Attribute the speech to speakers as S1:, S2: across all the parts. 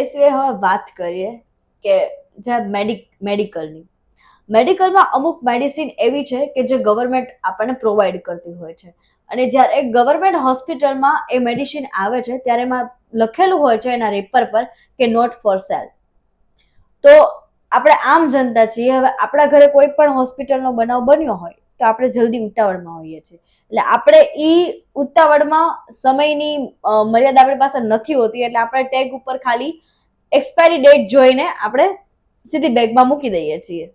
S1: એ સિવાય હવે વાત કરીએ કે જે મેડિક, મેડિકલની. મેડિકલમાં અમુક મેડિસિન એવી છે કે જે ગવર્મેન્ટ આપણને પ્રોવાઈડ કરતી હોય છે. અને જ્યારે ગવર્મેન્ટ હોસ્પિટલમાં એ મેડિસિન આવે છે, ત્યારે એમાં લખેલું હોય છે એના રેપર પર કે નોટ ફોર સેલ તો આપણે આમ જનતા છીએ, હવે આપણા ઘરે કોઈ પણ હોસ્પિટલનો બનાવ બન્યો હોય, તો આપણે જલ્દી ઉતાવળમાં હોઈએ છીએ. એટલે આપણે ઈ ઉતાવળમાં સમયની મર્યાદા આપણી પાસે નથી હોતી, એટલે આપણે ટેગ ઉપર ખાલી એક્સપાયરી ડેટ જોઈને આપણે સીધી બેગમાં મૂકી દઈએ છીએ.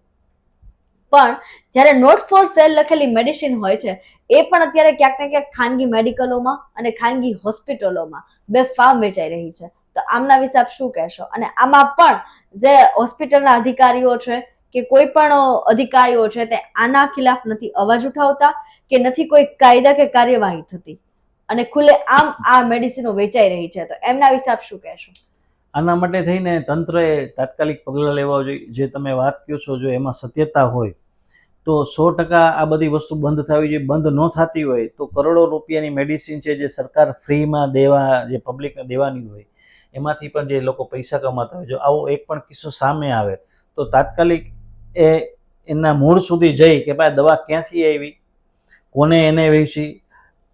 S1: પણ જ્યારે નોટ ફોર સેલ લખેલી મેડિસિન હોય છે, એ પણ અત્યારે ક્યાંક ને ક્યાંક ખાનગી મેડિકલોમાં અને ખાનગી હોસ્પિટલોમાં બે ફાર્મ વેચાઈ રહી છે. તો આમના વિશે આપ શું કહેશો? અને આમાં પણ જે હોસ્પિટલના અધિકારીઓ છે કે કોઈ પણ અધિકારીઓ છે તે આના ખિલાફ નથી અવાજ ઉઠાવતા કે નથી કોઈ કાયદા કે કાર્યવાહી થતી. અને ખુલ્લે આમ આ મેડિસિનો વેચાઈ રહી છે. તો એમના વિશે આપ શું કહેશો?
S2: આના માટે થઈને તંત્રએ તાત્કાલિક પગલાં લેવા જોઈએ. જે તમે વાત કહો છો, જો એમાં સત્યતા હોય, તો સો ટકા આ બધી વસ્તુ બંધ થવી જોઈએ. બંધ ન થતી હોય, તો કરોડો રૂપિયાની મેડિસિન છે જે સરકાર ફ્રીમાં દેવા, જે પબ્લિકને દેવાની હોય, એમાંથી પણ જે લોકો પૈસા કમાતા હોય. જો આવો એક પણ કિસ્સો સામે આવે, તો તાત્કાલિક એ એના મૂળ સુધી જઈ કે ભાઈ દવા ક્યાંથી આવી? કોને એને વેચી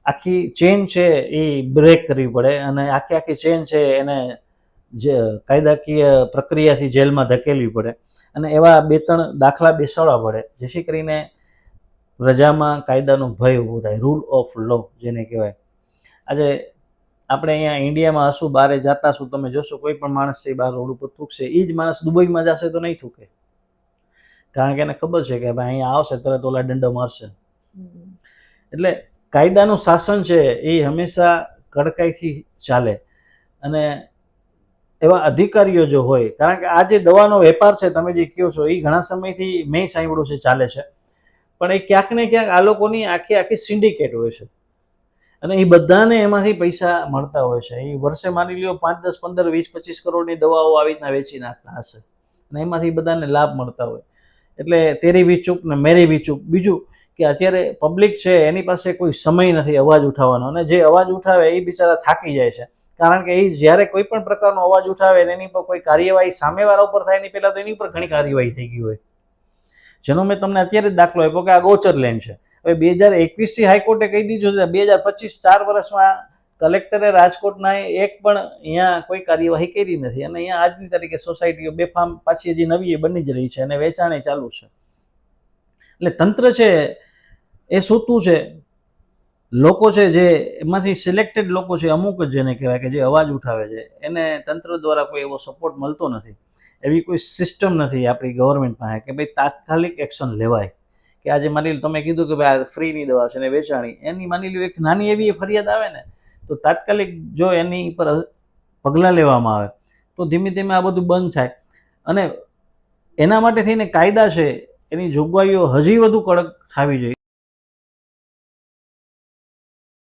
S2: આખી ચેન છે એ બ્રેક કરવી પડે અને આખી આખી ચેન છે એને જે કાયદાકીય પ્રક્રિયાથી જેલમાં ધકેલવી પડે. અને એવા બે ત્રણ દાખલા બેસાડવા પડે. જેથી કરીને પ્રજામાં કાયદાનો ભય ઊભો થાય. રૂલ ઓફ લો જેને કહેવાય. આજે આપણે અહીંયા ઇન્ડિયામાં હશું, બારે જતા છું તમે જોશો કોઈ પણ માણસ છે બહાર રોડ ઉપર થૂકશે. એ જ માણસ દુબઈમાં જશે તો નહીં થૂકે. કારણ કે એને ખબર છે કે ભાઈ અહીંયા આવશે તરત ઓલા દંડો મારશે. એટલે કાયદાનું શાસન છે એ હંમેશા કડકાઈથી ચાલે. અને એવા અધિકારીઓ જો હોય કારણ કે આ જે દવાનો વેપાર છે તમે જે કહો છો એ ઘણા સમયથી મેં સાંભળ્યું છે ચાલે છે. પણ એ ક્યાંક ને ક્યાંક આ લોકોની આખી આખી સિન્ડિકેટ હોય છે. અને એ બધાને એમાંથી પૈસા મળતા હોય છે. એ વર્ષે માની લ્યો પાંચ દસ પંદર વીસ પચીસ કરોડની દવાઓ આવી રીતના વેચી નાખતા હશે. અને એમાંથી બધાને લાભ મળતા હોય. એટલે તેરી બી ને મેરી બી બીજું કે અત્યારે પબ્લિક છે, એની પાસે કોઈ સમય નથી અવાજ ઉઠાવવાનો. અને જે અવાજ ઉઠાવે એ બિચારા થાકી જાય છે. કારણ કે એ જ્યારે કોઈ પણ પ્રકારનો અવાજ ઉઠાવે ને એની પર કોઈ કાર્યવાહી સામેવાળા ઉપર થાય એની પહેલાં તો એની ઉપર ઘણી કાર્યવાહી થઈ ગઈ હોય. જેનો મેં તમને અત્યારે દાખલો આપ્યો કે આ ગોચર લેન્ડ છે. હવે બે હજાર એકવીસથી હાઈકોર્ટે કહી દીધું છે બે હજાર પચીસ ચાર વર્ષમાં કલેક્ટરે રાજકોટના એક પણ અહીંયા કોઈ કાર્યવાહી કરી નથી અને અહીંયા આજની તારીખે સોસાયટીઓ બેફામ પાછી હજી નવી એ બની જ રહી છે અને વેચાણે ચાલુ છે. એટલે તંત્ર છે એ સૂતું છે. લોકો છે જે એમાંથી સિલેક્ટેડ લોકો છે અમુક જ જેને કહેવાય કે જે અવાજ ઉઠાવે છે, એને તંત્ર દ્વારા કોઈ એવો સપોર્ટ મળતો નથી. એવી કોઈ સિસ્ટમ નથી આપણી ગવર્મેન્ટ પાસે કે ભાઈ તાત્કાલિક એક્શન લેવાય. કે આજે માની લો તમે કીધું કે ભાઈ આ ફ્રીની દવા છે ને વેચાણી, એની માની લો એક નાની એવી ફરિયાદ આવે ને તો તાત્કાલિક જો એની પર પગલાં લેવામાં આવે, તો ધીમે ધીમે આ બધું બંધ થાય. અને એના માટે થઈને કાયદા છે, એની જોગવાઈઓ હજી વધુ કડક થવી જોઈએ.